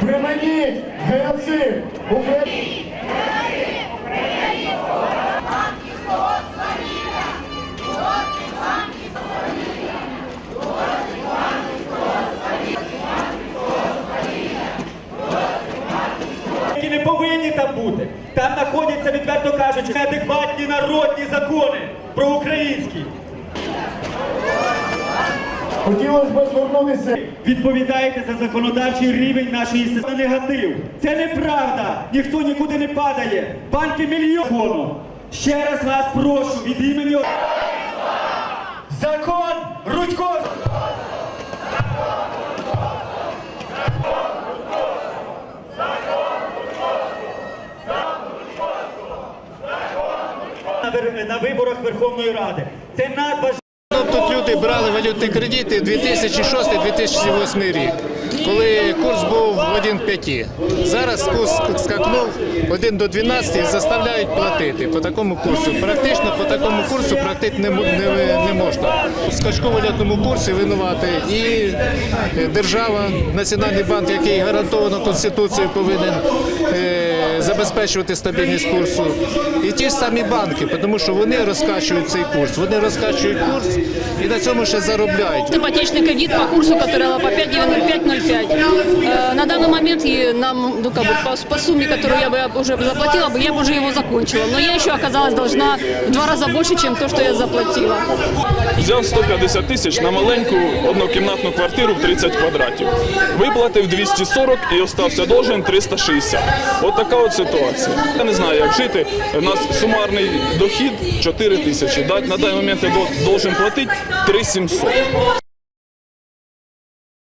Приманіть геноцид! Україна! які не повинні там бути. Там знаходяться, відверто кажучи, неадекватні народні закони про українські. Хотілося б звернутися. Відповідаєте за законодавчий рівень нашої системи негатив. Це неправда. Ніхто нікуди не падає. Банки мільйону. Ще раз вас прошу від імені. Закон Рудько! На виборах Верховної Ради. Це надважливо. Тут люди брали валютні кредити 2006-2008 рік, коли курс був 1,5. Зараз курс скакнув 1 до 12 і заставляють платити по такому курсу. Практично по такому курсу платити не, не, не можна. Скачку валютному курсі винувати і держава, Національний банк, який гарантовано Конституцією повинен е, забезпечувати стабільність курсу. І ті ж самі банки, тому що вони розкачують цей курс. Вони розкачують курс і на цьому ще заробляють. ипотечный кредит по курсу, який по 5,0505 Э, На данный момент и нам, ну, как бы, по, по сумме, которую я бы уже заплатила, бы, я бы уже его закончила. Но я еще оказалась должна в два раза больше, чем то, что я заплатила. Взяв 150 тисяч на маленьку однокімнатну квартиру в 30 квадратів. Виплатив 240 і остався должен 360. От така от ситуація. Я не знаю, як жити. У нас сумарний дохід 4 тисячі. Да- На даний момент я дол- должен платити 3700.